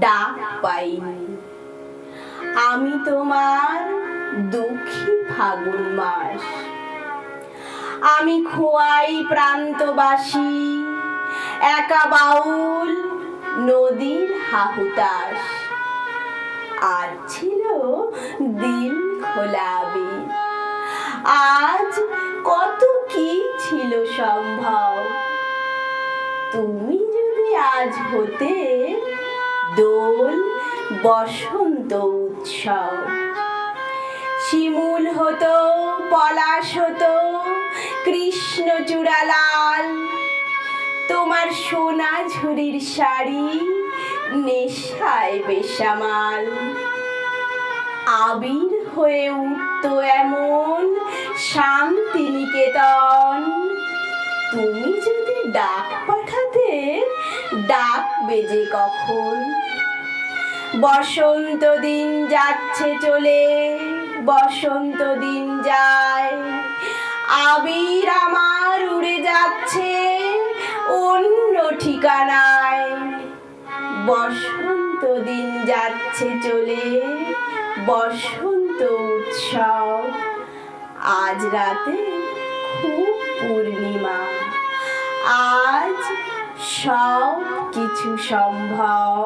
ডাক পাইনি। আমি তোমার দুঃখী ফাগুন মাস। আমি খোয়াই প্রান্তবাসী, একা বাউল নদীর হাহুতাস আজ ছিল দিন খোলাবে। আজ কত কি ছিল সম্ভব? তুমি আজ হতে দোল বসন্ত উৎসব। শিমুল হতো, পলাশ হতো কৃষ্ণচূড়া লাল তোমার সোনা ঝুরির শাড়ি নেশায় বেশামাল আবির হয়ে উঠত এমন শান্তি নিকেতন তুমি যদি ডাক পাঠাতে ডাক বেজে কখন? বসন্ত দিন যাচ্ছে চলে, বসন্ত দিন যায়। আবির আমার উড়ে যাচ্ছে অন্য ঠিকানায়। বসন্ত দিন যাচ্ছে চলে, বসন্ত উৎসব। আজ রাতে খুব সব কিছু সম্ভব।